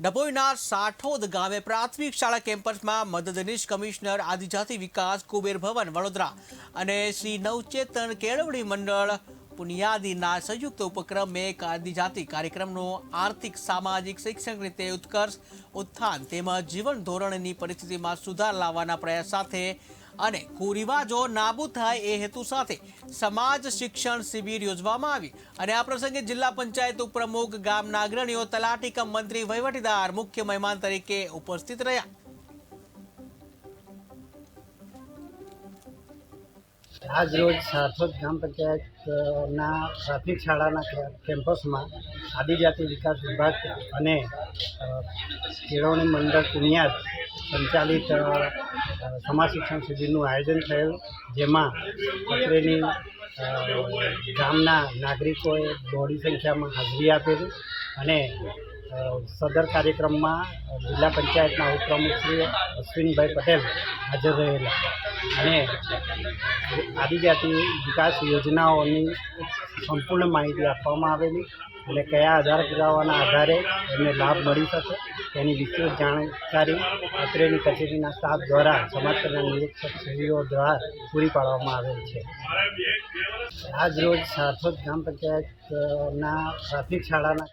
ડભોઈના સાઠોદ ગામે પ્રાથમિક શાળા કેમ્પસમાં મદદનીશ કમિશનર આદિજાતિ વિકાસ કુબેર ભવન, વડોદરા અને શ્રી નવચેતન કેળવણી મંડળ પુનિયાદીના સંયુક્ત ઉપક્રમે એક આદિજાતિ કાર્યક્રમનો આર્થિક, સામાજિક, શૈક્ષણિક રીતે ઉત્કર્ષ ઉત્થાન તેમજ જીવન ધોરણની પરિસ્થિતિમાં સુધાર લાવવાના પ્રયાસ સાથે અને કુરિવાજો નાબૂદ થાય એ હેતુ સાથે સમાજ શિક્ષણ શિબિર યોજવામાં આવી. અને આ પ્રસંગે જિલ્લા પંચાયત ઉપપ્રમુખ ગામના અગ્રણીઓ તલાટી કમ મંત્રી વહીવટીદાર, મુખ્ય મહેમાન તરીકે ઉપસ્થિત રહ્યા. આજ રોજ સાર્થક ગ્રામ પંચાયતના પ્રાથમિક શાળાના કેમ્પસમાં આદિજાતિ વિકાસ વિભાગ અને કેળવણી મંડળ પુનિયાદ સંચાલિત સમાજ શિક્ષણ શિબિરનું આયોજન થયું, જેમાં અત્રેની ગામના નાગરિકોએ બહોળી સંખ્યામાં હાજરી આપેલી અને સદર કાર્યક્રમમાં જિલ્લા પંચાયતના ઉપપ્રમુખ શ્રી અશ્વિનભાઈ પટેલ હાજર રહેલા. અને આદિજાતિ વિકાસ યોજનાઓની સંપૂર્ણ માહિતી આપવામાં આવેલી અને કયા આધાર પુરાવાના આધારે એમને લાભ મળી શકે તેની વિસ્તૃત જાણકારી અત્રેની કચેરીના સ્ટાફ દ્વારા સમાજ કલ્યાણ નિરીક્ષક શ્રીઓ દ્વારા પૂરી પાડવામાં આવેલ છે. આજ રોજ સાર્થક ગ્રામ પંચાયતના પ્રાથમિક શાળાના